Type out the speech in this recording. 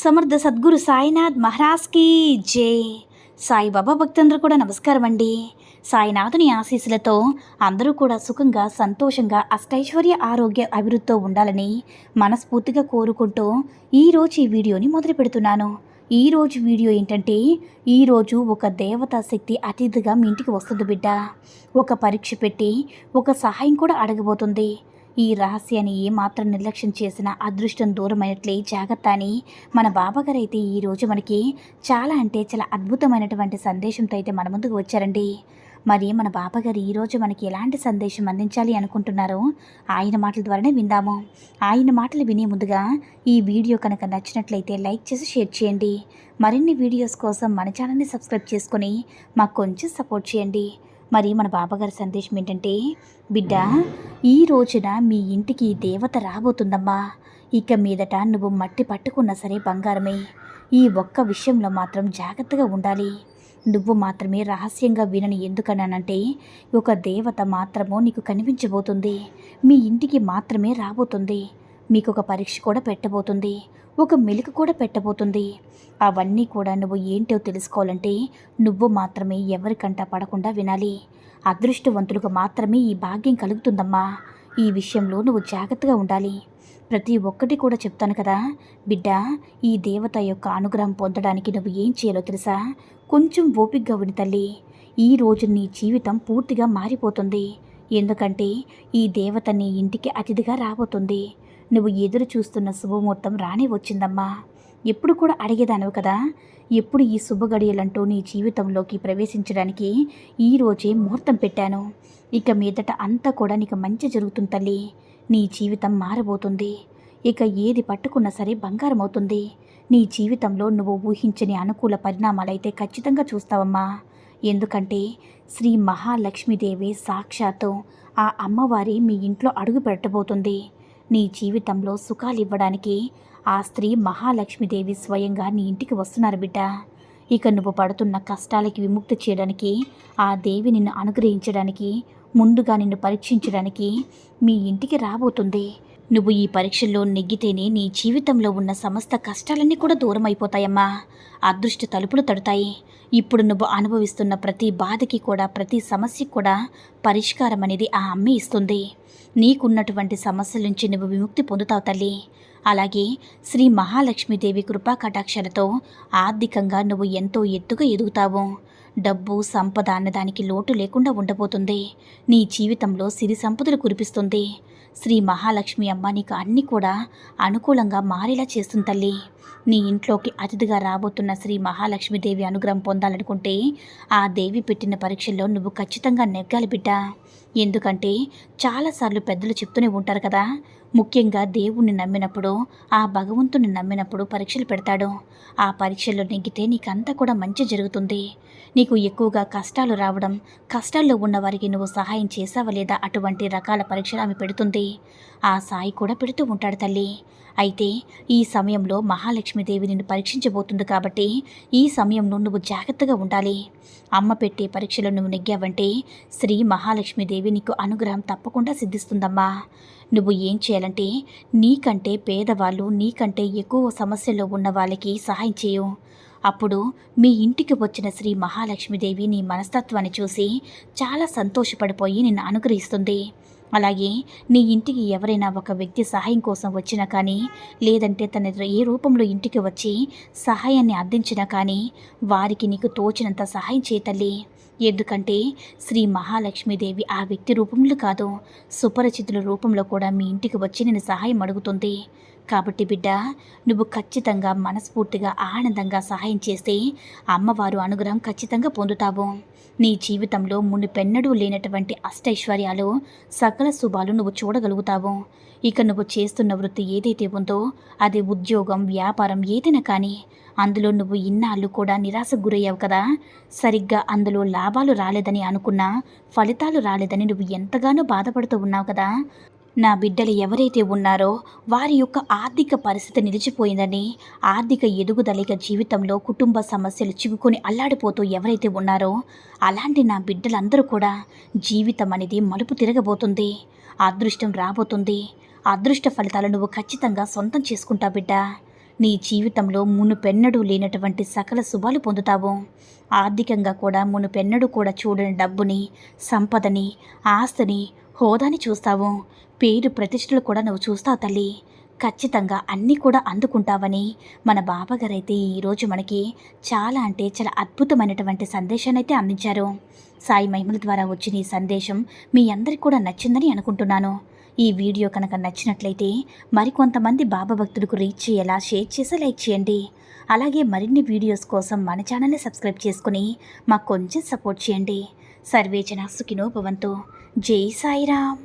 సమర్థ సద్గురు సాయినాథ్ మహారాజ్కి జై. సాయిబాబా భక్తులందరూ కూడా నమస్కారం అండి. సాయినాథుని ఆశీస్సులతో అందరూ కూడా సుఖంగా సంతోషంగా అష్టైశ్వర్య ఆరోగ్య అభివృద్ధితో ఉండాలని మనస్ఫూర్తిగా కోరుకుంటూ ఈరోజు ఈ వీడియోని మొదలు పెడుతున్నాను. ఈరోజు వీడియో ఏంటంటే ఈరోజు ఒక దేవతా శక్తి అతిథిగా మీ ఇంటికి వస్తుంది బిడ్డ. ఒక పరీక్ష పెట్టి ఒక సహాయం కూడా అడగబోతుంది. ఈ రహస్యాన్ని ఏమాత్రం నిర్లక్ష్యం చేసిన అదృష్టం దూరమైనట్లే జాగ్రత్త అని మన బాబాగారు అయితే ఈరోజు మనకి చాలా అంటే చాలా అద్భుతమైనటువంటి సందేశంతో అయితే మన ముందుకు వచ్చారండి. మరి మన బాబాగారు ఈరోజు మనకి ఎలాంటి సందేశం అందించాలి అనుకుంటున్నారో ఆయన మాటల ద్వారానే విందాము. ఆయన మాటలు వినే ముందుగా ఈ వీడియో కనుక నచ్చినట్లయితే లైక్ చేసి షేర్ చేయండి. మరిన్ని వీడియోస్ కోసం మన ఛానల్ని సబ్స్క్రైబ్ చేసుకొని మాకు కొంచెం సపోర్ట్ చేయండి. మరి మన బాబాగారి సందేశం ఏంటంటే బిడ్డ ఈ రోజున మీ ఇంటికి దేవత రాబోతుందమ్మా. ఇక మీదట నువ్వు మట్టి పట్టుకున్నా సరే బంగారమే. ఈ ఒక్క విషయంలో మాత్రం జాగ్రత్తగా ఉండాలి. నువ్వు మాత్రమే రహస్యంగా వినని ఎందుకన్నానంటే ఒక దేవత మాత్రము నీకు కనిపించబోతుంది. మీ ఇంటికి మాత్రమే రాబోతుంది. మీకు ఒక పరీక్ష కూడా పెట్టబోతుంది. ఒక మెలుకు కూడా పెట్టబోతుంది. అవన్నీ కూడా నువ్వు ఏంటో తెలుసుకోవాలంటే నువ్వు మాత్రమే ఎవరికంటా పడకుండా వినాలి. అదృష్టవంతులకు మాత్రమే ఈ భాగ్యం కలుగుతుందమ్మా. ఈ విషయంలో నువ్వు జాగ్రత్తగా ఉండాలి. ప్రతి ఒక్కటి కూడా చెప్తాను కదా. బిడ్డ ఈ దేవత యొక్క అనుగ్రహం పొందడానికి నువ్వు ఏం చేయాలో తెలుసా? కొంచెం ఓపిగ్గా ఉని తల్లి. ఈ రోజు నీ జీవితం పూర్తిగా మారిపోతుంది. ఎందుకంటే ఈ దేవత నీ ఇంటికి అతిథిగా రాబోతుంది. నువ్వు ఎదురు చూస్తున్న శుభముహూర్తం రానే వచ్చిందమ్మా. ఎప్పుడు కూడా అడిగేదానవు కదా. ఎప్పుడు ఈ శుభగడియలంటూ నీ జీవితంలోకి ప్రవేశించడానికి ఈ రోజే ముహూర్తం పెట్టాను. ఇక మీదట అంతా కూడా నీకు మంచి జరుగుతుంది తల్లి. నీ జీవితం మారబోతుంది. ఇక ఏది పట్టుకున్నా సరే బంగారం అవుతుంది. నీ జీవితంలో నువ్వు ఊహించని అనుకూల పరిణామాలైతే ఖచ్చితంగా చూస్తావమ్మా. ఎందుకంటే శ్రీ మహాలక్ష్మీదేవి సాక్షాత్తు ఆ అమ్మవారి మీ ఇంట్లో అడుగు పెట్టబోతుంది. నీ జీవితంలో సుఖాలు ఇవ్వడానికి ఆ స్త్రీ మహాలక్ష్మీదేవి స్వయంగా నీ ఇంటికి వస్తున్నారు బిడ్డ. ఇక నువ్వు పడుతున్న కష్టాలకి విముక్తి చేయడానికి ఆ దేవి నిన్ను అనుగ్రహించడానికి ముందుగా నిన్ను పరీక్షించడానికి మీ ఇంటికి రాబోతుంది. నువ్వు ఈ పరీక్షల్లో నెగ్గితేనే నీ జీవితంలో ఉన్న సమస్త కష్టాలన్నీ కూడా దూరం అయిపోతాయమ్మా అదృష్ట తలుపులు తడతాయి. ఇప్పుడు నువ్వు అనుభవిస్తున్న ప్రతి బాధకి కూడా ప్రతి సమస్యకి కూడా పరిష్కారం అనేది ఆ అమ్మే ఇస్తుంది. నీకున్నటువంటి సమస్యల నుంచి నువ్వు విముక్తి పొందుతావు తల్లి. అలాగే శ్రీ మహాలక్ష్మీదేవి కృపా కటాక్షలతో ఆర్థికంగా నువ్వు ఎంతో ఎత్తుగా ఎదుగుతావు. డబ్బు సంపద అన్నదానికి లోటు లేకుండా ఉండబోతుంది. నీ జీవితంలో సిరి సంపదలు కురిపిస్తుంది. శ్రీ మహాలక్ష్మి అమ్మ నీకు అన్నీ కూడా అనుకూలంగా మారేలా చేస్తుంది తల్లి. నీ ఇంట్లోకి అతిథిగా రాబోతున్న శ్రీ మహాలక్ష్మీదేవి అనుగ్రహం పొందాలనుకుంటే ఆ దేవి పెట్టిన పరీక్షల్లో నువ్వు ఖచ్చితంగా నెగ్గాలి బిడ్డ. ఎందుకంటే చాలాసార్లు పెద్దలు చెప్తూనే ఉంటారు కదా. ముఖ్యంగా దేవుణ్ణి నమ్మినప్పుడు ఆ భగవంతుని నమ్మినప్పుడు పరీక్షలు పెడతాడు. ఆ పరీక్షల్లో నెగ్గితే నీకంతా కూడా మంచి జరుగుతుంది. నీకు ఎక్కువగా కష్టాలు రావడం కష్టాల్లో ఉన్న వారికి నువ్వు సహాయం చేసావా లేదా అటువంటి రకాల పరీక్షలు ఆమె పెడుతుంది. ఆ సాయి కూడా పెడుతూ ఉంటాడు తల్లి. అయితే ఈ సమయంలో మహాలక్ష్మీదేవి నిన్ను పరీక్షించబోతుంది కాబట్టి ఈ సమయంలో నువ్వు జాగ్రత్తగా ఉండాలి. అమ్మ పెట్టే పరీక్షలో నువ్వు నెగ్గావంటే శ్రీ మహాలక్ష్మీదేవి నీకు అనుగ్రహం తప్పకుండా సిద్ధిస్తుందమ్మా. నువ్వు ఏం చేయాలంటే నీకంటే పేదవాళ్ళు నీకంటే ఎక్కువ సమస్యల్లో ఉన్న వాళ్ళకి సహాయం చేయు. అప్పుడు మీ ఇంటికి వచ్చిన శ్రీ మహాలక్ష్మీదేవి నీ మనస్తత్వాన్ని చూసి చాలా సంతోషపడిపోయి నిన్ను అనుగ్రహిస్తుంది. అలాగే నీ ఇంటికి ఎవరైనా ఒక వ్యక్తి సహాయం కోసం వచ్చినా కానీ లేదంటే తన ఏ రూపంలో ఇంటికి వచ్చి సహాయాన్ని అందించినా కానీ వారికి నీకు తోచినంత సహాయం చేయతల్లి ఎందుకంటే శ్రీ మహాలక్ష్మీదేవి ఆ వ్యక్తి రూపంలో కాదు. సుపరిచితుల రూపంలో కూడా మీ ఇంటికి వచ్చి నేను సహాయం అడుగుతుంది కాబట్టి బిడ్డ నువ్వు ఖచ్చితంగా మనస్ఫూర్తిగా ఆనందంగా సహాయం చేస్తే అమ్మవారు అనుగ్రహం ఖచ్చితంగా పొందుతావు. నీ జీవితంలో మునిపెన్నడూ లేనటువంటి అష్టైశ్వర్యాలు సకల శుభాలు నువ్వు చూడగలుగుతావు. ఇక నువ్వు చేస్తున్న వృత్తి ఏదైతే ఉందో అది ఉద్యోగం వ్యాపారం ఏదైనా కానీ అందులో నువ్వు ఇన్నాళ్ళు కూడా నిరాశకు గురయ్యావు కదా. సరిగ్గా అందులో లాభాలు రాలేదని అనుకున్నా ఫలితాలు రాలేదని నువ్వు ఎంతగానో బాధపడుతూ ఉన్నావు కదా. నా బిడ్డలు ఎవరైతే ఉన్నారో వారి యొక్క ఆర్థిక పరిస్థితి నిలిచిపోయిందని ఆర్థిక ఎదుగుదలిక జీవితంలో కుటుంబ సమస్యలు చిక్కుకొని అల్లాడిపోతూ ఎవరైతే ఉన్నారో అలాంటి నా బిడ్డలందరూ కూడా జీవితం అనేది మలుపు తిరగబోతుంది అదృష్టం రాబోతుంది. అదృష్ట ఫలితాలు నువ్వు ఖచ్చితంగా సొంతం చేసుకుంటా బిడ్డ. నీ జీవితంలో మునుపెన్నడూ లేనటువంటి సకల శుభాలు పొందుతావు. ఆర్థికంగా కూడా మునుపెన్నడూ కూడా చూడని డబ్బుని సంపదని ఆస్తిని హోదాని చూస్తావు. పేరు ప్రతిష్టలు కూడా నువ్వు చూస్తావు తల్లి. ఖచ్చితంగా అన్నీ కూడా అందుకుంటావని మన బాబాగారైతే ఈరోజు మనకి చాలా అంటే చాలా అద్భుతమైనటువంటి సందేశాన్ని అయితే అందించారు. సాయి మహిమల ద్వారా వచ్చిన ఈ సందేశం మీ అందరికి కూడా నచ్చిందని అనుకుంటున్నాను. ఈ వీడియో కనుక నచ్చినట్లయితే మరికొంతమంది బాబా భక్తులకు రీచ్ చేయేలా షేర్ చేసి లైక్ చేయండి. అలాగే మరిన్ని వీడియోస్ కోసం మన ఛానల్ని సబ్స్క్రైబ్ చేసుకుని మాకు కొంచెం సపోర్ట్ చేయండి. సర్వేజన సుఖినో భవంతు. జై సాయిరామ్